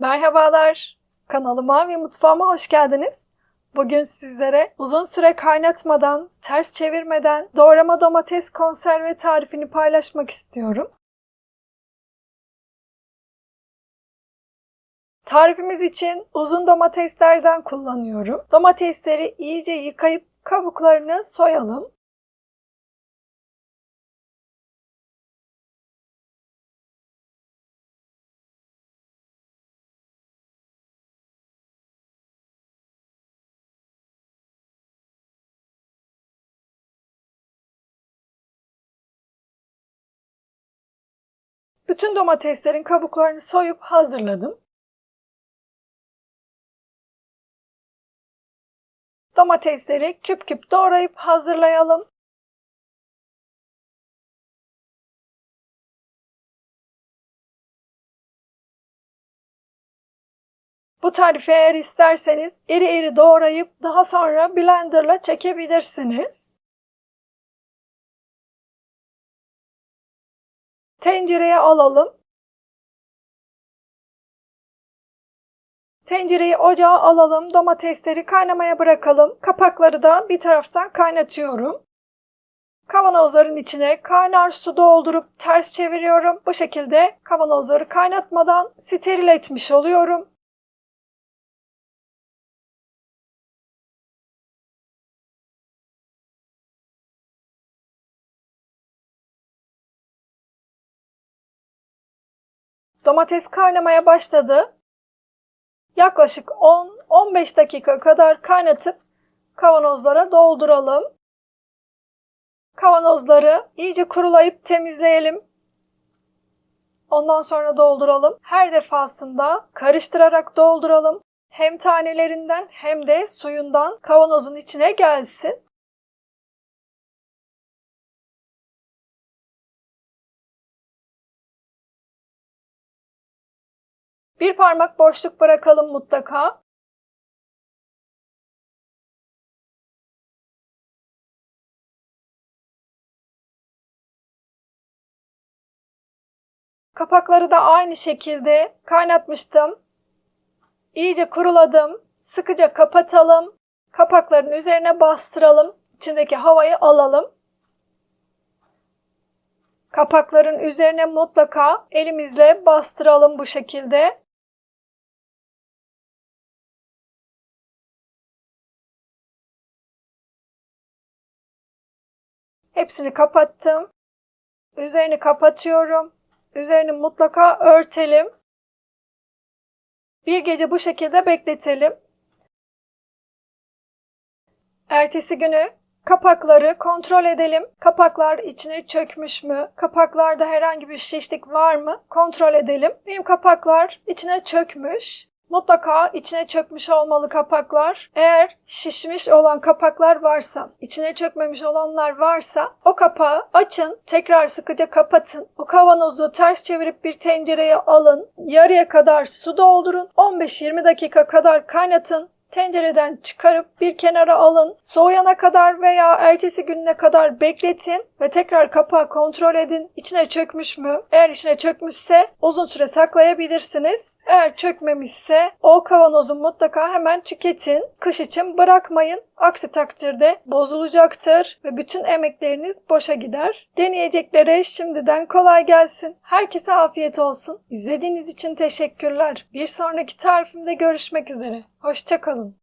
Merhabalar. Kanalıma ve mutfağıma hoş geldiniz. Bugün sizlere uzun süre kaynatmadan, ters çevirmeden doğrama domates konserve tarifini paylaşmak istiyorum. Tarifimiz için uzun domateslerden kullanıyorum. Domatesleri iyice yıkayıp kabuklarını soyalım. Bütün domateslerin kabuklarını soyup hazırladım. Domatesleri küp küp doğrayıp hazırlayalım. Bu tarifi eğer isterseniz iri iri doğrayıp daha sonra blenderla çekebilirsiniz. Tencereye alalım. Tencereyi ocağa alalım. Domatesleri kaynamaya bırakalım. Kapakları da bir taraftan kaynatıyorum. Kavanozların içine kaynar su doldurup ters çeviriyorum. Bu şekilde kavanozları kaynatmadan steril etmiş oluyorum. Domates kaynamaya başladı. Yaklaşık 10-15 dakika kadar kaynatıp kavanozlara dolduralım. Kavanozları iyice kurulayıp temizleyelim. Ondan sonra dolduralım. Her defasında karıştırarak dolduralım. Hem tanelerinden hem de suyundan kavanozun içine gelsin. Bir parmak boşluk bırakalım mutlaka. Kapakları da aynı şekilde kaynatmıştım. İyice kuruladım. Sıkıca kapatalım. Kapakların üzerine bastıralım. İçindeki havayı alalım. Kapakların üzerine mutlaka elimizle bastıralım bu şekilde. Hepsini kapattım. Üzerini kapatıyorum. Üzerini mutlaka örtelim. Bir gece bu şekilde bekletelim. Ertesi günü kapakları kontrol edelim. Kapaklar içine çökmüş mü? Kapaklarda herhangi bir şişlik var mı? Kontrol edelim. Benim kapaklar içine çökmüş. Mutlaka içine çökmüş olmalı kapaklar. Eğer şişmiş olan kapaklar varsa, içine çökmemiş olanlar varsa o kapağı açın, tekrar sıkıca kapatın. O kavanozu ters çevirip bir tencereye alın. Yarıya kadar su doldurun. 15-20 dakika kadar kaynatın. Tencereden çıkarıp bir kenara alın. Soğuyana kadar veya ertesi gününe kadar bekletin ve tekrar kapağı kontrol edin. İçine çökmüş mü? Eğer içine çökmüşse uzun süre saklayabilirsiniz. Eğer çökmemişse o kavanozu mutlaka hemen tüketin. Kış için bırakmayın. Aksi takdirde bozulacaktır ve bütün emekleriniz boşa gider. Deneyeceklere şimdiden kolay gelsin. Herkese afiyet olsun. İzlediğiniz için teşekkürler. Bir sonraki tarifimde görüşmek üzere. Hoşçakalın.